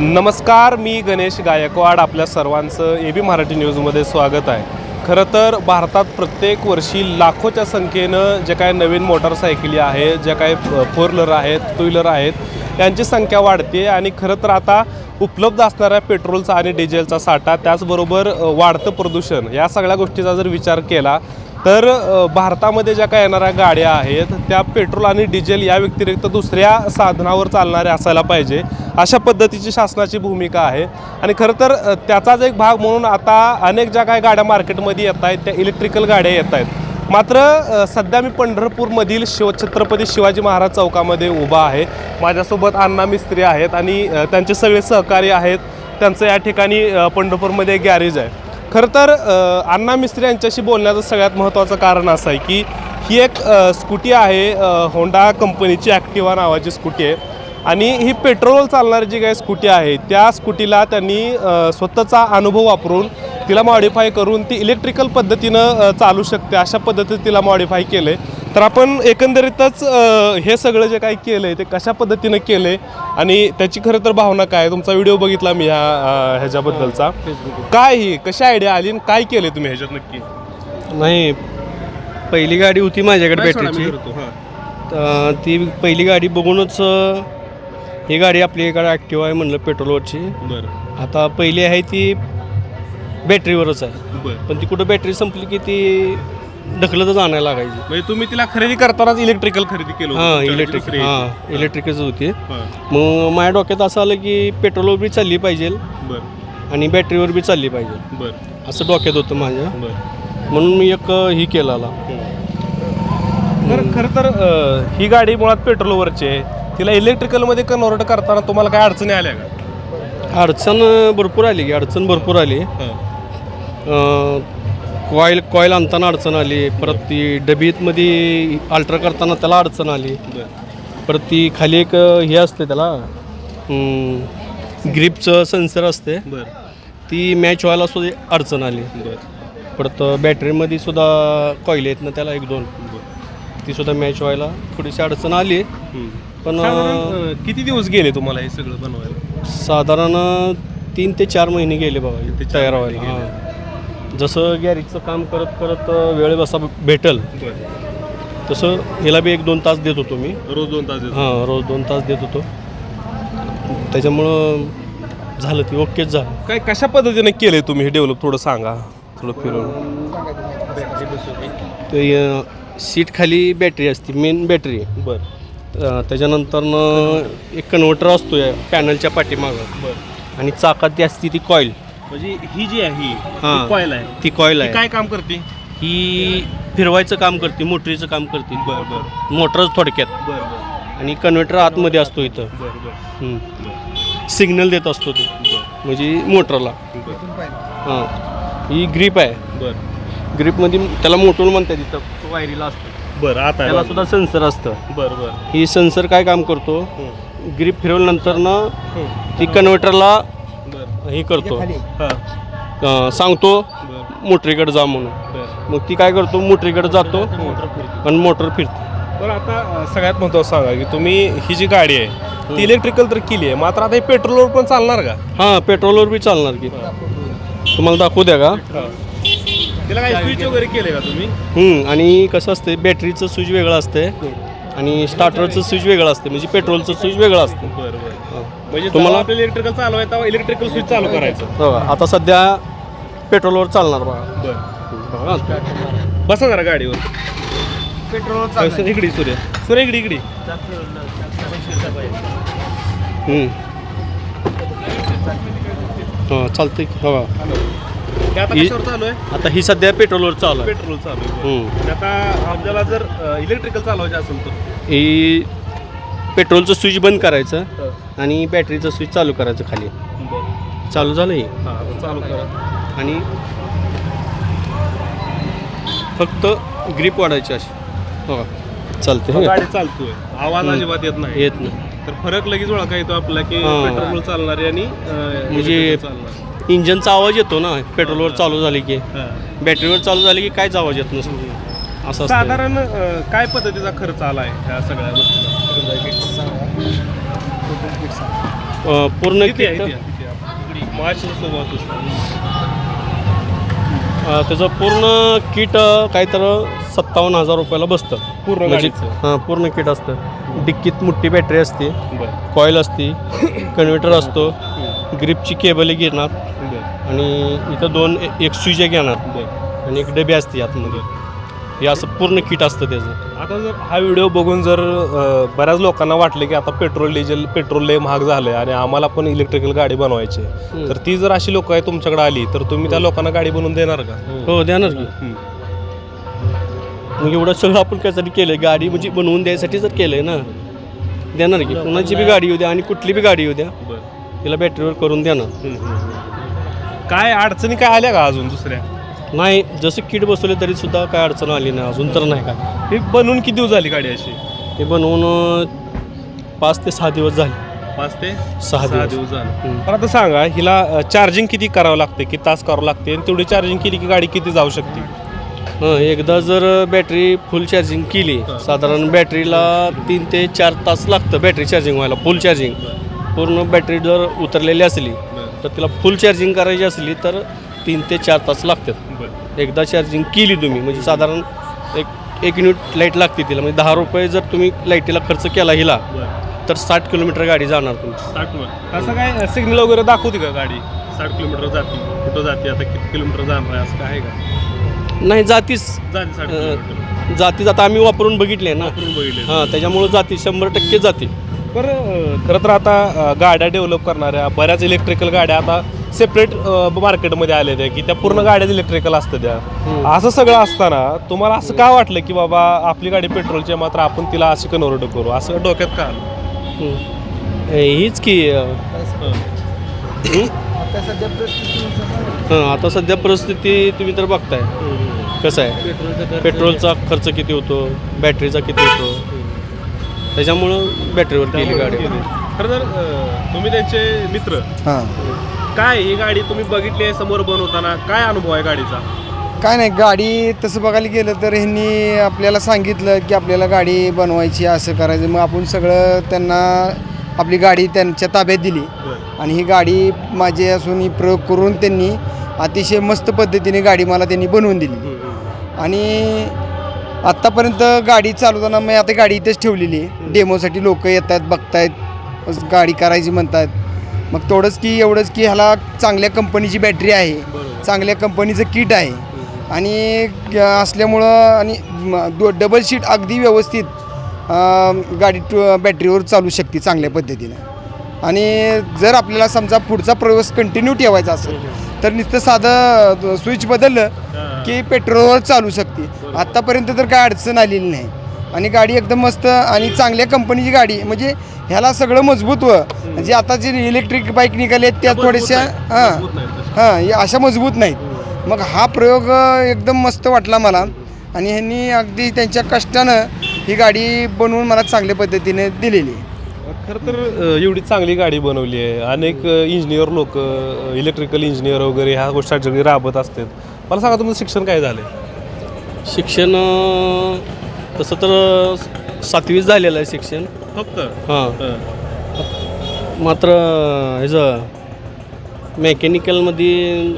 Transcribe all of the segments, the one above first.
नमस्कार मी गणेश गायकवाड. आपल्या सर्वांचं ए बी मराठी न्यूजमध्ये स्वागत आहे. खरं तर भारतात प्रत्येक वर्षी लाखोच्या संख्येनं जे काय नवीन मोटारसायकली आहेत ज्या काय फोर व्हीलर आहेत टू व्हीलर आहेत यांची संख्या वाढते आणि खरं तर आता उपलब्ध असणाऱ्या पेट्रोलचा आणि डिझेलचा साठा त्याचबरोबर वाढतं प्रदूषण या सगळ्या गोष्टीचा जर विचार केला तर भारतामध्ये ज्या काय येणाऱ्या गाड्या आहेत त्या पेट्रोल आणि डिझेल या व्यतिरिक्त दुसऱ्या साधनावर चालणाऱ्या असायला पाहिजे अशा पद्धतीची शासनाची भूमिका आहे. आणि खरं तर त्याचाच एक भाग म्हणून आता अनेक ज्या काय गाड्या मार्केटमध्ये येत आहेत त्या इलेक्ट्रिकल गाड्या येत आहेत. मात्र सध्या मी पंढरपूरमधील शिव छत्रपती शिवाजी महाराज चौकामध्ये उभा आहे. माझ्यासोबत अण्णा मिस्त्री आहेत आणि त्यांचे सगळे सहकारी आहेत. त्यांचं या ठिकाणी पंढरपूरमध्ये गॅरेज आहे. खरं तर अण्णा मिस्त्री यांच्याशी बोलण्याचं सगळ्यात महत्त्वाचं कारण असं आहे की ही एक स्कूटी आहे होंडा कंपनीची ॲक्टिवा नावाची स्कूटी आहे. आणि ही पेट्रोल चालणारी जी काही स्कूटी आहे त्या स्कूटीला त्यांनी स्वतःचा अनुभव वापरून तिला मॉडिफाय करून ती इलेक्ट्रिकल पद्धतीनं चालू शकते. अशा पद्धतीत तिला मॉडिफाय केलं आहे तर आपण एकंदरीतच अ, हे सगळं जे काही केलं आहे ते कशा पद्धतीनं केलं आहे आणि त्याची खरं तर भावना काय आहे? तुमचा व्हिडिओ बघितला मी ह्या अ, ह्याच्याबद्दलचा. काय ही? कशी आयडिया आली आणि काय केलं तुम्ही ह्याच्यात नक्की? नाही पहिली गाडी होती माझ्याकडे नाही सोडा, मी बॅटरीची करतो, हां. तर ती पहिली गाडी बघूनच अं, ही गाडी आपली गाडी ॲक्टिव्ह आहे म्हणलं पेट्रोलवरची. बरं. आता पहिली आहे ती बॅटरीवरच आहे. बरं. पण ती कुठं बॅटरी संपली की ती ढकलतच आणायला लागायची. म्हणजे तुम्ही तिला खरेदी करतानाच इलेक्ट्रिकल खरेदी केलं होतं हां तुमच्याकडे इलेक्ट्रिक दुसरी हां इलेक्ट्रिकच होती. हां, मग माझ्या डोक्यात असं आलं की पेट्रोलवर बी चालली पाहिजे. बरं. आणि बॅटरीवर बी चालली पाहिजे. बरं. असं डोक्यात होतं माझ्या. बरं. म्हणून मी एक अं, ही केलं बरं खरं तर अं, ही गाडी मुळात पेट्रोलवरची आहे. तिला इलेक्ट्रिकलमध्ये कन्वर्ट करताना तुम्हाला काय अडचणी आल्या का? अडचण भरपूर आली की अडचण भरपूर आली. कॉईल कॉईल आणताना अडचण आली. परत ती डबीतमध्ये अल्ट्रा करताना त्याला अडचण आली. परत ती खाली एक हे असते त्याला ग्रीपचं सेन्सर असते. बरं. ती मॅच व्हायला सुद्धा अडचण आली. परत बॅटरीमध्ये सुद्धा कॉईल आहेत ना त्याला एक दोन. ती सुद्धा मॅच व्हायला थोडीशी अडचण आली. पण किती दिवस गेले तुम्हाला हे सगळं बनवायला? साधारण तीन ते चार महिने गेले हे चार तयार व्हायला. जसं गॅरेजचं काम करत करत वेळ बसा भेटल तसं ह्याला बी एक दोन तास देत होतो मी. रोज दोन तास देतो. हां रोज दोन तास देत होतो. त्याच्यामुळं झालं ती ओकेच झालं. काय कशा पद्धतीने केले तुम्ही हे डेव्हलप थोडं सांगा थोडं फिरून ते सीट खाली बॅटरी असते मेन बॅटरी बरं. त्याच्यानंतरनं एक कन्व्हर्टर असतो या पॅनलच्या पाठीमागं. बरं. आणि चाकात ती असते ती कॉईल म्हणजे ही जी आहे ही हां. आहे. ती कॉईल ती आहे. काय काम करते? ही फिरवायचं काम करते मोटरीचं काम करते. बरं बरं. मोटरच थोडक्यात. बरं बरं. आणि कन्व्हर्टर आतमध्ये असतो इथं. बरं बरं. हम्म. सिग्नल देत असतो तो. म्हणजे मोटरला. हां. ही ग्रीप आहे. बरं. ग्रीपमध्ये त्याला मोटोल म्हणतात इथं. वायरीला असतं. बरं आता त्याला सुद्धा सेन्सर असतं. बरं बरं. ही सेन्सर काय काम करतो. ग्रीप फिरवल्यानंतर ना. ती कन्व्हर्टरला हे करतो. हां. अं, सांगतो मोटरीकडे जा म्हणून. मग ती काय करतो मोटरीकडे जातो आणि मोटर फिरते. बरं आता सगळ्यात महत्त्वाचं सांगा की तुम्ही ही जी गाडी आहे ती इलेक्ट्रिकल तर केली आहे मात्र आता हे पेट्रोलवर पण चालणार का? हां पेट्रोलवर बी चालणार की. तुम्हाला दाखवू द्या का? तिला काही स्विच वगैरे केले का तुम्ही? हम्म, आणि कसं असते बॅटरीचं स्विच वेगळं असते आणि स्टार्टरचं स्विच वेगळं असते म्हणजे पेट्रोलचं स्विच वेगळं असते बरं बरं. हां. म्हणजे तुम्हाला- तुम्हाला आपल्याला इलेक्ट्रिकल चालवायचं तेव्हा इलेक्ट्रिकल स्विच चालू करायचं. बघा आता सध्या पेट्रोलवर चालणार बघा. बरं. बघा. बसा जरा गाडीवर. पेट्रोल इकडी सूर्य. सूर्य इकडी इकडी. हम्म. हां चालतंय की. बघा ते आता ही- कशावर चालू आहे? आता ही सध्या पेट्रोलवर चालू आहे. पेट्रोल चालू आहे हम्म. आणि आता आपल्याला जर इलेक्ट्रिकल चालवायचं असेल तर? ही पेट्रोलचं स्विच बंद करायचं. आणि बॅटरीचं स्विच चालू करायचं खाली. चालू झालं हे हां चालू करा. आणि फक्त ग्रीप वाढायची अशी. बघा चालते हे. गाडी चालतोय. आवाज. अजिबात येत नाही. येत नाही. तर फरक लगेच ओळखा येतो आपला की हां. पेट्रोल चालणारी आणि अं, म्हणजे चालणारी. इंजनचा आवाज येतो ना पेट्रोलवर चालू झाली की. हां. बॅटरीवर चालू झाली की काहीच आवाज येत नसतो. असं असतं साधारण अं, काय पद्धतीचा खर्च आला आहे ह्या सगळ्या गोष्टीला अ, पूर्ण आहे, किट अ, त्याचं पूर्ण किट अ, काय तर सत्तावन्न हजार रुपयाला बसतं. पूर्ण म्हणजे गाडीचं? हां पूर्ण किट असतं. डिक्कीत मोठी बॅटरी असते. बरं. कॉईल असते. कन्व्हर्टर असतो. ग्रिपची केबल बरं. आणि इथं दोन ए- एक स्विच बरं. आणि एक डबे असते आतमध्ये. हे असं पूर्ण किट असतं त्याचं आता जर हा व्हिडिओ बघून जर अ, बऱ्याच लोकांना वाटले की आता पेट्रोल डिझेल पेट्रोल लय महाग झालंय आणि आम्हाला पण इलेक्ट्रिकल गाडी बनवायची आहे. हम्म. तर ती जर अशी लोक आहे तुमच्याकडे आली तर तुम्ही त्या लोकांना गाडी बनवून देणार का हो देणार की. मग एवढं सगळं आपण त्यासाठी केलं गाडी म्हणजे बनवून द्यायसाठी जर केलं ना देणार की कुणाची बी गाडी येऊ द्या आणि कुठली बी गाडी येऊ द्या. तिला बॅटरीवर करून देणार. काय अडचणी काय आल्या का अजून दुसऱ्या नाही जसं किट बसवले तरी सुद्धा काय अडचण आली नाही अजून तर नाही काय. ही बनवून किती दिवस झाली गाडी अशी? हे बनवून अं, पाच ते सहा दिवस झाले. पाच ते सहा दिवस. दिवस झाले. हम्म. तर आता सांगा हिला चार्जिंग किती करावं लागते किती तास करावं लागते आणि तेवढी चार्जिंग केली की गाडी किती जाऊ शकते? हं एकदा जर बॅटरी फुल चार्जिंग केली. साधारण बॅटरीला तीन ते चार तास लागतं बॅटरी चार्जिंग व्हायला फुल चार्जिंग पूर्ण बॅटरी जर उतरलेली असली तर तिला फुल चार्जिंग करायची असली तर तीन ते चार तास लागतात. एकदा चार्जिंग केली तुम्ही म्हणजे साधारण एक एक युनिट लाइट लागते तिला. म्हणजे दहा रुपये जर तुम्ही लाईटीला खर्च केला हिला तर साठ किलोमीटर गाडी जाणार तुमची. असं काय सिग्नल वगैरे दाखवते का गाडी? साठ किलोमीटर जाते. कुठं जाते आता किती किलोमीटर जाणार आहे असं काय आहे का? नाही जातीच जाते साठ किलोमीटर जाती जाता आम्ही वापरून बघितले ना. वापरून बघितले. हां त्याच्यामुळं जाती शंभर टक्के जाते. बरं खरं तर आता गाड्या डेव्हलप करणाऱ्या बऱ्याच इलेक्ट्रिकल गाड्या आता सेपरेट मार्केटमध्ये आल्या त्या की त्या पूर्ण गाड्या इलेक्ट्रिकल असतात त्या. असं सगळं असताना तुम्हाला असं का वाटलं की बाबा आपली गाडी पेट्रोलची आहे मात्र आपण तिला अशी कन्वर्ट करू? असं डोक्यात का हीच की अं, हम्म? आता सध्या परिस्थिती हां आता सध्या परिस्थिती तुम्ही तर बघताय. कसं आहे? पेट्रोलचा खर्च किती? होतो? बॅटरीचा किती होतो? त्याच्यामुळं बॅटरीवर केली गाडी. खरं तर तुम्ही त्यांचे मित्र. हां. काय ही गाडी तुम्ही बघितली आहे समोर बनवताना? काय अनुभव आहे गाडीचा? काय नाही गाडी तसं बघायला गेलं तर ह्यांनी आपल्याला सांगितलं की आपल्याला गाडी बनवायची असं करायचं. मग आपण सगळं त्यांना आपली गाडी त्यांच्या ताब्यात दिली. आणि ही गाडी माझी असून ही प्रयोग करून त्यांनी अतिशय मस्त पद्धतीने गाडी मला त्यांनी बनवून दिली. आणि आत्तापर्यंत गाडी चालवताना मी आता गाडी इथेच ठेवलेली आहे. डेमोसाठी लोक येत आहेत बघतायत गाडी करायची म्हणतात. मग तेवढंच की एवढंच की ह्याला चांगल्या कंपनीची बॅटरी आहे. चांगल्या कंपनीचं किट आहे. आणि असल्यामुळं आणि दो डबल शीट अगदी व्यवस्थित गाडी टू- बॅटरीवर चालू शकते चांगल्या पद्धतीनं. आणि जर आपल्याला समजा पुढचा प्रवास कंटिन्यू ठेवायचा असेल तर नुसतं साधं स्विच बदललं की पेट्रोलवर चालू शकते. आत्तापर्यंत तर काय अडचण आलेली नाही. आणि गाडी एकदम मस्त आणि चांगल्या कंपनीची गाडी म्हणजे ह्याला सगळं मजबूत व. म्हणजे आता जे इलेक्ट्रिक बाईक निघाले आहेत त्या थोड्याशा हां. हां या अशा मजबूत नाहीत. मग हा प्रयोग एकदम मस्त वाटला मला. आणि ह्यांनी अगदी त्यांच्या कष्टानं ही गाडी बनवून मला चांगल्या पद्धतीने दिलेली आहे. खरं तर एवढी चांगली गाडी बनवली आहे. अनेक इंजिनियर लोक इलेक्ट्रिकल इंजिनियर वगैरे ह्या गोष्टी राबत असतात. मला सांगा तुमचं शिक्षण काय झालं शिक्षण तसं तर सातवीच झालेलं आहे शिक्षण. फक्त? हां. मात्र ह्याचं मेकॅनिकलमध्ये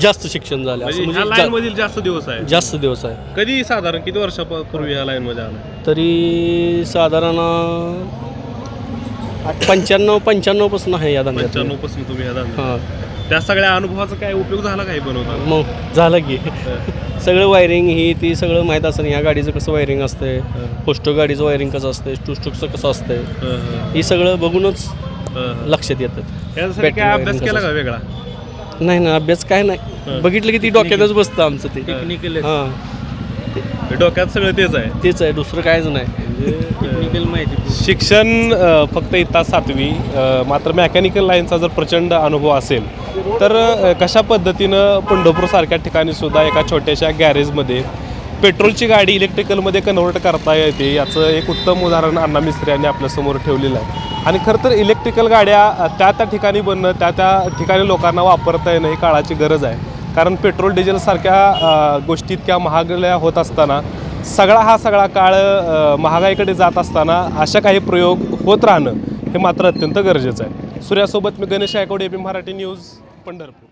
जास्त शिक्षण झालं. असं म्हणजे ह्या म्हणजे लाईन जा- मधील जास्त दिवस आहे जास्त दिवस आहे. कधी साधारण किती वर्षापूर्वी ह्या लाईन मध्ये आलं? तरी साधारण पंच्याण्णव पंच्याण्णवपासून आहे या धंद्यात. पंच्याण्णवपासून तुम्ही ह्या धंद्यात. हां. त्या सगळ्या अनुभवाचा काय उपयोग झाला काही बनवताना? मग झालं की. सगळं वायरिंग ही ती सगळं माहीत असतं ह्या गाडीचं कसं वायरिंग असतंय पोस्टो गाडीचं वायरिंग कसं असतंय टू स्टोकचं कसं असतंय हे सगळं बघूनच लक्षात येतं. काय अभ्यास केला का वेगळा? नाही ना अभ्यास काय नाही. हं. बघितलं की ती डोक्यातच बसतं आमचं ते. हां. डोक्यात सगळं तेच आहे. तेच आहे दुसरं कायच नाही. टेक्निकल माहिती शिक्षण फक्त इथं सातवी मात्र मेकॅनिकल लाईनचा जर प्रचंड अनुभव असेल तर कशा पद्धतीनं पंढरपूरसारख्या ठिकाणी सुद्धा एका छोट्याशा गॅरेजमध्ये पेट्रोलची गाडी इलेक्ट्रिकलमध्ये कन्व्हर्ट करता येते याचं एक उत्तम उदाहरण अण्णा मिस्त्री यांनी आपल्यासमोर ठेवलेलं आहे. आणि खरं तर इलेक्ट्रिकल गाड्या त्या त्या ठिकाणी बनणं त्या त्या ठिकाणी लोकांना वापरता येणं ही काळाची गरज आहे. कारण पेट्रोल डिझेलसारख्या गोष्टी इतक्या महागल्या होत असताना सगळा हा सगळा काळ महागाईकडे जात असताना अशा काही प्रयोग होत राहणं हे मात्र अत्यंत गरजेचं आहे. सूर्यासोबत मी गणेश गायकवाड एबी मराठी न्यूज पंढरपूर.